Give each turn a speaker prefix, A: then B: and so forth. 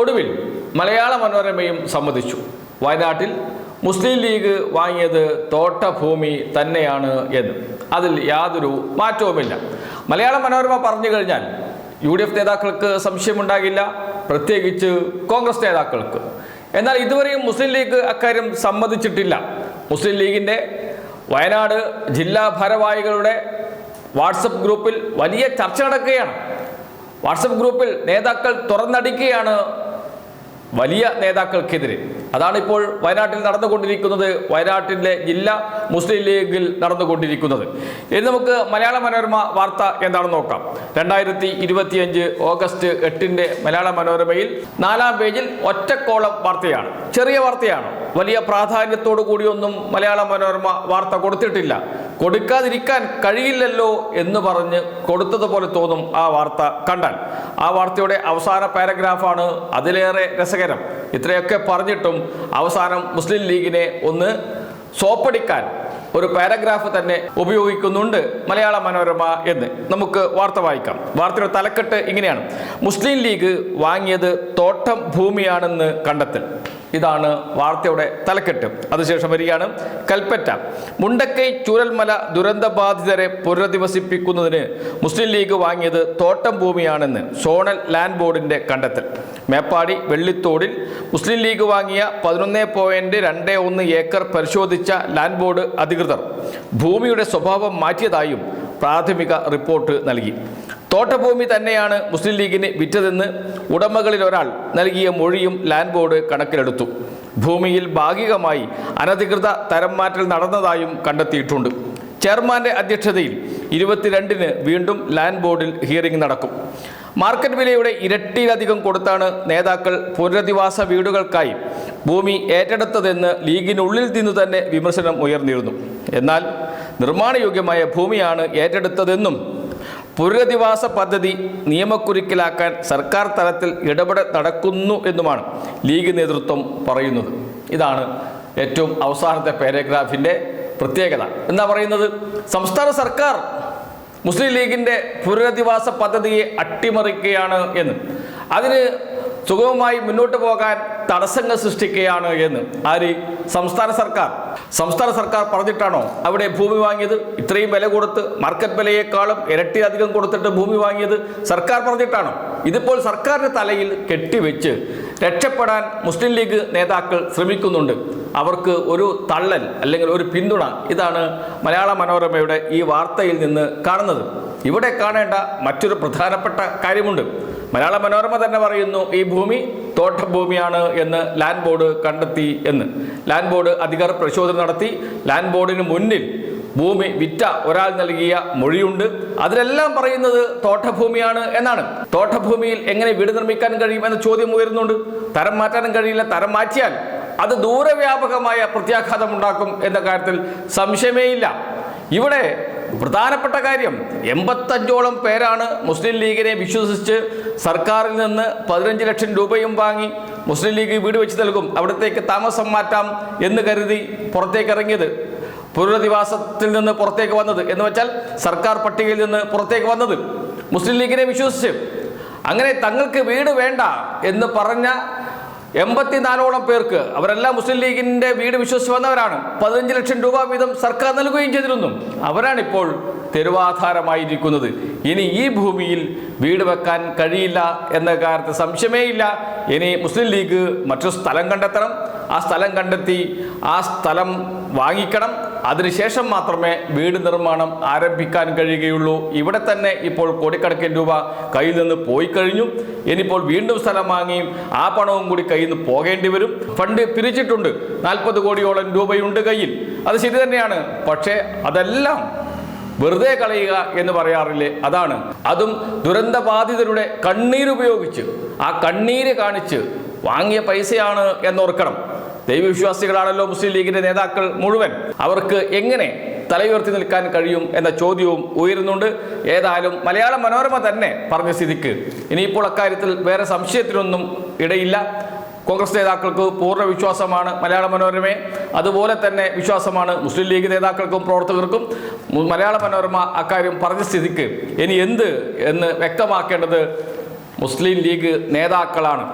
A: ഒടുവിൽ മലയാള മനോരമയും സമ്മതിച്ചു. വയനാട്ടിൽ മുസ്ലിം ലീഗ് വാങ്ങിയത് തോട്ടഭൂമി തന്നെയാണ് എന്ന്. അതിൽ യാതൊരു മാറ്റവുമില്ല. മലയാള മനോരമ പറഞ്ഞു കഴിഞ്ഞാൽ യു ഡി എഫ് നേതാക്കൾക്ക് സംശയമുണ്ടാകില്ല പ്രത്യേകിച്ച് കോൺഗ്രസ് നേതാക്കൾക്ക്. എന്നാൽ ഇതുവരെയും മുസ്ലിം ലീഗ് അക്കാര്യം സമ്മതിച്ചിട്ടില്ല. മുസ്ലിം ലീഗിന്റെ വയനാട് ജില്ലാ ഭാരവാഹികളുടെ വാട്സപ്പ് ഗ്രൂപ്പിൽ വലിയ ചർച്ച നടക്കുകയാണ്. വാട്സപ്പ് ഗ്രൂപ്പിൽ നേതാക്കൾ തുറന്നടിക്കുകയാണ് വലിയ നേതാക്കൾക്കെതിരെ. അതാണ് ഇപ്പോൾ വയനാട്ടിൽ നടന്നുകൊണ്ടിരിക്കുന്നത് വയനാട്ടിലെ ജില്ലാ മുസ്ലിം ലീഗിൽ നടന്നുകൊണ്ടിരിക്കുന്നത്. ഇനി നമുക്ക് മലയാള മനോരമ വാർത്ത എന്താണെന്ന് നോക്കാം. രണ്ടായിരത്തി ഇരുപത്തിയഞ്ച് ഓഗസ്റ്റ് എട്ടിന്റെ മലയാള മനോരമയിൽ നാലാം പേജിൽ ഒറ്റക്കോളം വാർത്തയാണ്. ചെറിയ വാർത്തയാണ്. വലിയ പ്രാധാന്യത്തോടു കൂടിയൊന്നും മലയാള മനോരമ വാർത്ത കൊടുത്തിട്ടില്ല. കൊടുക്കാതിരിക്കാൻ കഴിയില്ലല്ലോ എന്ന് പറഞ്ഞ് കൊടുത്തതുപോലെ തോന്നും ആ വാർത്ത കണ്ടാൽ. ആ വാർത്തയുടെ അവസാന പാരഗ്രാഫാണ് അതിലേറെ രസകരം. ഇത്രയൊക്കെ പറഞ്ഞിട്ടും അവസാനം മുസ്ലിം ലീഗിനെ ഒന്ന് സോപ്പടിക്കാൻ ഒരു പാരഗ്രാഫ് തന്നെ ഉപയോഗിക്കുന്നുണ്ട് മലയാള മനോരമ എന്ന്. നമുക്ക് വാർത്ത വായിക്കാം. വാർത്തയുടെ തലക്കെട്ട് ഇങ്ങനെയാണ്. മുസ്ലിം ലീഗ് വാങ്ങിയത് തോട്ടം ഭൂമിയാണെന്ന് കണ്ടെത്തൽ. ഇതാണ് വാർത്തയുടെ തലക്കെട്ട്. അതിനുശേഷം വരികയാണ്. കൽപ്പറ്റ. മുണ്ടക്കൈ ചൂരൽമല ദുരന്തബാധിതരെ പുനരധിവസിപ്പിക്കുന്നതിന് മുസ്ലിം ലീഗ് വാങ്ങിയത് തോട്ടം ഭൂമിയാണെന്ന് സോണൽ ലാൻഡ് ബോർഡിന്റെ കണ്ടെത്തൽ. മേപ്പാടി വെള്ളിത്തോടിൽ മുസ്ലിം ലീഗ് വാങ്ങിയ പതിനൊന്ന് പോയിന്റ് രണ്ട് ഒന്ന് ഏക്കർ പരിശോധിച്ച ലാൻഡ് ബോർഡ് അധികൃതർ. ഭൂമിയുടെ സ്വഭാവം മാറ്റിയതായും പ്രാഥമിക റിപ്പോർട്ട് നൽകി. തോട്ടഭൂമി തന്നെയാണ് മുസ്ലിം ലീഗിന് വിറ്റതെന്ന് ഉടമകളിൽ ഒരാൾ നൽകിയ മൊഴിയും ലാൻഡ് ബോർഡ് കണക്കിലെടുത്തു. ഭൂമിയിൽ ഭാഗികമായി അനധികൃത തരം മാറ്റൽ നടന്നതായും കണ്ടെത്തിയിട്ടുണ്ട്. ചെയർമാന്റെ അധ്യക്ഷതയിൽ ഇരുപത്തിരണ്ടിന് വീണ്ടും ലാൻഡ് ബോർഡിൽ ഹിയറിംഗ് നടക്കും. മാർക്കറ്റ് വിലയുടെ ഇരട്ടിയിലധികം കൊടുത്താണ് നേതാക്കൾ പുനരധിവാസ വീടുകൾക്കായി ഭൂമി ഏറ്റെടുത്തതെന്ന് ലീഗിനുള്ളിൽ നിന്ന് തന്നെ വിമർശനം ഉയർന്നിരുന്നു. എന്നാൽ നിർമ്മാണയോഗ്യമായ ഭൂമിയാണ് ഏറ്റെടുത്തതെന്നും പുനരധിവാസ പദ്ധതി നിയമക്കുരുക്കിലാക്കാൻ സർക്കാർ തലത്തിൽ ഇടപെടൽ നടക്കുന്നു എന്നുമാണ് ലീഗ് നേതൃത്വം പറയുന്നത്. ഇതാണ് ഏറ്റവും അവസാനത്തെ പാരഗ്രാഫിന്റെ പ്രത്യേകത. എന്താ പറയുന്നത്? സംസ്ഥാന സർക്കാർ മുസ്ലിം ലീഗിന്റെ പുനരധിവാസ പദ്ധതിയെ അട്ടിമറിക്കുകയാണ് എന്ന്. അതിന് സുഗമമായി മുന്നോട്ട് പോകാൻ തടസ്സങ്ങൾ സൃഷ്ടിക്കുകയാണ് എന്ന്. ആര്? സംസ്ഥാന സർക്കാർ. സംസ്ഥാന സർക്കാർ പറഞ്ഞിട്ടാണോ അവിടെ ഭൂമി വാങ്ങിയത്? ഇത്രയും വില കൊടുത്ത് മാർക്കറ്റ് വിലയേക്കാളും ഇരട്ടിയധികം കൊടുത്തിട്ട് ഭൂമി വാങ്ങിയത് സർക്കാർ പറഞ്ഞിട്ടാണോ? ഇതിപ്പോൾ സർക്കാരിന്റെ തലയിൽ കെട്ടിവെച്ച് രക്ഷപ്പെടാൻ മുസ്ലിം ലീഗ് നേതാക്കൾ ശ്രമിക്കുന്നുണ്ട്. അവർക്ക് ഒരു തള്ളൽ അല്ലെങ്കിൽ ഒരു പിന്തുണ ഇതാണ് മലയാള മനോരമയുടെ ഈ വാർത്തയിൽ നിന്ന് കാണുന്നത്. ഇവിടെ കാണേണ്ട മറ്റൊരു പ്രധാനപ്പെട്ട കാര്യമുണ്ട്. മലയാള മനോരമ തന്നെ പറയുന്നു ഈ ഭൂമി തോട്ടഭൂമിയാണ് എന്ന് ലാൻഡ് ബോർഡ് കണ്ടെത്തി എന്ന്. ലാൻഡ് ബോർഡ് അധികൃതർ പരിശോധന നടത്തി. ലാൻഡ് ബോർഡിന് മുന്നിൽ ഭൂമി വിറ്റ ഒരാൾ നൽകിയ മൊഴിയുണ്ട്. അതിലെല്ലാം പറയുന്നത് തോട്ടഭൂമിയാണ് എന്നാണ്. തോട്ടഭൂമിയിൽ എങ്ങനെ വീട് നിർമ്മിക്കാൻ കഴിയും എന്ന ചോദ്യം ഉയരുന്നുണ്ട്. തരം മാറ്റാനും കഴിയില്ല. തരം മാറ്റിയാൽ അത് ദൂരവ്യാപകമായ പ്രത്യാഘാതം ഉണ്ടാക്കും എന്ന കാര്യത്തിൽ സംശയമേയില്ല. ഇവിടെ പ്രധാനപ്പെട്ട കാര്യം എൺപത്തഞ്ചോളം പേരാണ് മുസ്ലിം ലീഗിനെ വിശ്വസിച്ച് സർക്കാരിൽ നിന്ന് പതിനഞ്ച് ലക്ഷം രൂപയും വാങ്ങി മുസ്ലിം ലീഗ് വീട് വെച്ച് നൽകും. അവിടത്തേക്ക് താമസം മാറ്റാം എന്ന് കരുതി പുറത്തേക്ക് ഇറങ്ങിയത് പുനരധിവാസത്തിൽ നിന്ന് പുറത്തേക്ക് വന്നത്. എന്ന് വെച്ചാൽ സർക്കാർ പട്ടികയിൽ നിന്ന് പുറത്തേക്ക് വന്നത്. മുസ്ലിം ലീഗിനെ വിശ്വസിച്ച്. അങ്ങനെ തങ്ങൾക്ക് വീട് വേണ്ട എന്ന് പറഞ്ഞ എൺപത്തിനാലോളം പേർക്ക് അവരെല്ലാം മുസ്ലിം ലീഗിന്റെ വീട് വിശ്വസിച്ച് വന്നവരാണ്. പതിനഞ്ച് ലക്ഷം രൂപ വീതം സർക്കാർ നൽകുകയും ചെയ്തിരുന്നു. അവരാണിപ്പോൾ തെരുവാധാരമായിരിക്കുന്നത്. ഇനി ഈ ഭൂമിയിൽ വീട് വെക്കാൻ കഴിയില്ല എന്ന കാര്യത്തിൽ സംശയമേ ഇല്ല ഇനി മുസ്ലിം ലീഗ് മറ്റു സ്ഥലം കണ്ടെത്തണം. ആ സ്ഥലം കണ്ടെത്തി ആ സ്ഥലം വാങ്ങിക്കണം. അതിനുശേഷം മാത്രമേ വീട് നിർമ്മാണം ആരംഭിക്കാൻ കഴിയുകയുള്ളൂ. ഇവിടെ തന്നെ ഇപ്പോൾ കോടിക്കണക്കിന് രൂപ കയ്യിൽ നിന്ന് പോയി കഴിഞ്ഞു. ഇനിയിപ്പോൾ വീണ്ടും സ്ഥലം വാങ്ങി ആ പണവും കൂടി കയ്യിൽ നിന്ന് പോകേണ്ടി വരും. ഫണ്ട് പിരിച്ചിട്ടുണ്ട്. നാൽപ്പത് കോടിയോളം രൂപയുണ്ട് കയ്യിൽ. അത് ശരി തന്നെയാണ്. പക്ഷേ അതെല്ലാം വെറുതെ കളയുക എന്ന് പറയാറില്ലേ? അതാണ്. അതും ദുരന്തബാധിതരുടെ കണ്ണീരുപയോഗിച്ച്. ആ കണ്ണീര് കാണിച്ച് വാങ്ങിയ പൈസയാണ് എന്നോർക്കണം. ദൈവവിശ്വാസികളാണല്ലോ മുസ്ലിം ലീഗിന്റെ നേതാക്കൾ മുഴുവൻ. അവർക്ക് എങ്ങനെ തലയുയർത്തി നിൽക്കാൻ കഴിയും എന്ന ചോദ്യവും ഉയരുന്നുണ്ട്. ഏതായാലും മലയാള മനോരമ തന്നെ പറഞ്ഞ സ്ഥിതിക്ക്. ഇനിയിപ്പോൾ അക്കാര്യത്തിൽ വേറെ സംശയത്തിനൊന്നും ഇടയില്ല. കോൺഗ്രസ് നേതാക്കൾക്ക് പൂർണ വിശ്വാസമാണ് മലയാള മനോരമയെ അതുപോലെ തന്നെ വിശ്വാസമാണ് മുസ്ലിം ലീഗ് നേതാക്കൾക്കും പ്രവർത്തകർക്കും. മലയാള മനോരമ അക്കാര്യം പറഞ്ഞ സ്ഥിതിക്ക് ഇനി എന്ത് എന്ന് വ്യക്തമാക്കേണ്ടത് മുസ്ലിം ലീഗ് നേതാക്കളാണ്.